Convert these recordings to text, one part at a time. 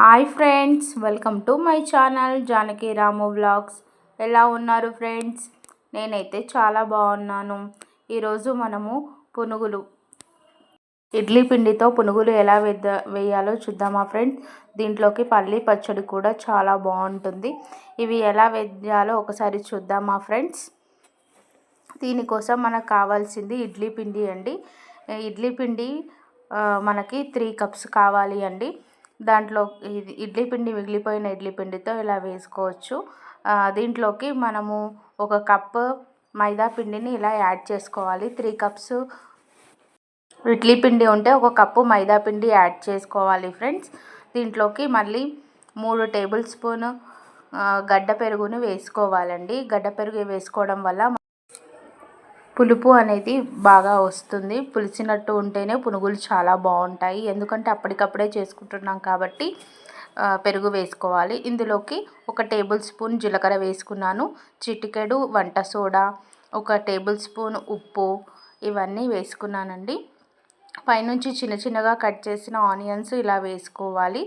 Hi friends welcome to my channel Janaki Ramu vlogs. ఎలా ఉన్నారు friends? నేనైతే చాలా బాగున్నాను. ఈరోజు మనము పునుగులు. ఇడ్లీ పిండితో పునుగులు ఎలా వేద్ద వేయాలో చూద్దామా ఫ్రెండ్స్? దీంట్లోకి పల్లి పచ్చడి కూడా చాలా బాగుంటుంది. ఇవి ఎలా వేయాలో ఒకసారి చూద్దామా ఫ్రెండ్స్? దీనికోసం మనకు కావాల్సింది ఇడ్లీ పిండి అండి. ఇడ్లీ పిండి మనకి త్రీ కప్స్ కావాలి అండి. దాంట్లో ఇది ఇడ్లీ పిండి మిగిలిపోయిన ఇడ్లీ పిండితో ఇలా వేసుకోవచ్చు. దీంట్లోకి మనము ఒక కప్పు మైదా పిండిని ఇలా యాడ్ చేసుకోవాలి. త్రీ కప్స్ ఇడ్లీ పిండి ఉంటే ఒక కప్పు మైదా పిండి యాడ్ చేసుకోవాలి ఫ్రెండ్స్. దీంట్లోకి మళ్ళీ మూడు టేబుల్ స్పూన్ గడ్డ పెరుగును వేసుకోవాలండి. గడ్డ పెరుగు వేసుకోవడం వల్ల పులుపు అనేది బాగా వస్తుంది. పులిసినట్టు ఉంటేనే పునుగులు చాలా బాగుంటాయి. ఎందుకంటే అప్పటికప్పుడే చేసుకుంటున్నాం కాబట్టి పెరుగు వేసుకోవాలి. ఇందులోకి ఒక టేబుల్ స్పూన్ జీలకర్ర వేసుకున్నాను. చిటికెడు వంట సోడా ఒక టేబుల్ స్పూన్ ఉప్పు ఇవన్నీ వేసుకున్నానండి. పైనుంచి చిన్న చిన్నగా కట్ చేసిన ఆనియన్స్ ఇలా వేసుకోవాలి.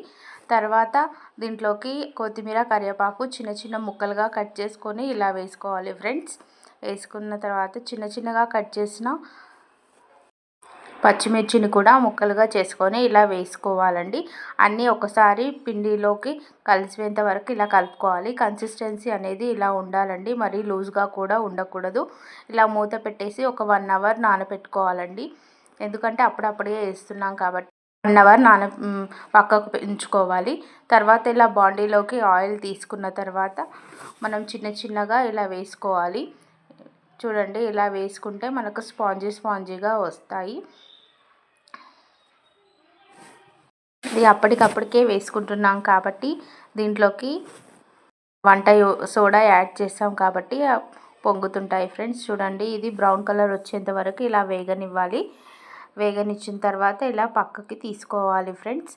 తర్వాత దీంట్లోకి కొత్తిమీర కరివేపాకు చిన్న చిన్న ముక్కలుగా కట్ చేసుకొని ఇలా వేసుకోవాలి ఫ్రెండ్స్. వేసుకున్న తర్వాత చిన్న చిన్నగా కట్ చేసిన పచ్చిమిర్చిని కూడా ముక్కలుగా చేసుకొని ఇలా వేసుకోవాలండి. అన్నీ ఒకసారి పిండిలోకి కలిసిపోయేంత వరకు ఇలా కలుపుకోవాలి. కన్సిస్టెన్సీ అనేది ఇలా ఉండాలండి. మరీ లూజ్గా కూడా ఉండకూడదు. ఇలా మూత పెట్టేసి ఒక వన్ అవర్ నానబెట్టుకోవాలండి ఎందుకంటే అప్పుడప్పుడే వేస్తున్నాం కాబట్టి వన్ అవర్ నాన పక్కకు పెంచుకోవాలి. తర్వాత ఇలా బాండీలోకి ఆయిల్ తీసుకున్న తర్వాత మనం చిన్న చిన్నగా ఇలా వేసుకోవాలి. చూడండి ఇలా వేసుకుంటే మనకు స్పాంజీ స్పాంజీగా వస్తాయి. ఇది అప్పటికప్పటికే వేసుకుంటున్నాం కాబట్టి దీంట్లోకి వంట సోడా యాడ్ చేస్తాం కాబట్టి పొంగుతుంటాయి ఫ్రెండ్స్. చూడండి ఇది బ్రౌన్ కలర్ వచ్చేంత వరకు ఇలా వేగనివ్వాలి. వేగనిచ్చిన తర్వాత ఇలా పక్కకి తీసుకోవాలి ఫ్రెండ్స్.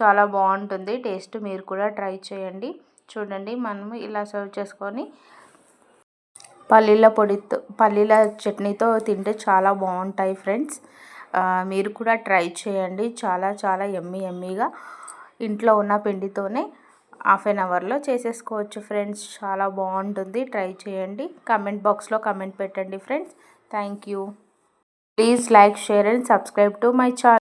చాలా బాగుంటుంది టేస్ట్ మీరు కూడా ట్రై చేయండి. చూడండి మనము ఇలా సర్వ్ చేసుకొని పల్లీల పొడితో పల్లీల చట్నీతో తింటే చాలా బాగుంటాయి ఫ్రెండ్స్. మీరు కూడా ట్రై చేయండి. చాలా చాలా ఎమ్మీ ఎమ్మీగా ఇంట్లో ఉన్న పిండితోనే హాఫ్ అన్ అవర్లో చేసేసుకోవచ్చు ఫ్రెండ్స్. చాలా బాగుంటుంది. ట్రై చేయండి. కమెంట్ బాక్స్లో కమెంట్ పెట్టండి friends. Thank you. Please like share and subscribe to my channel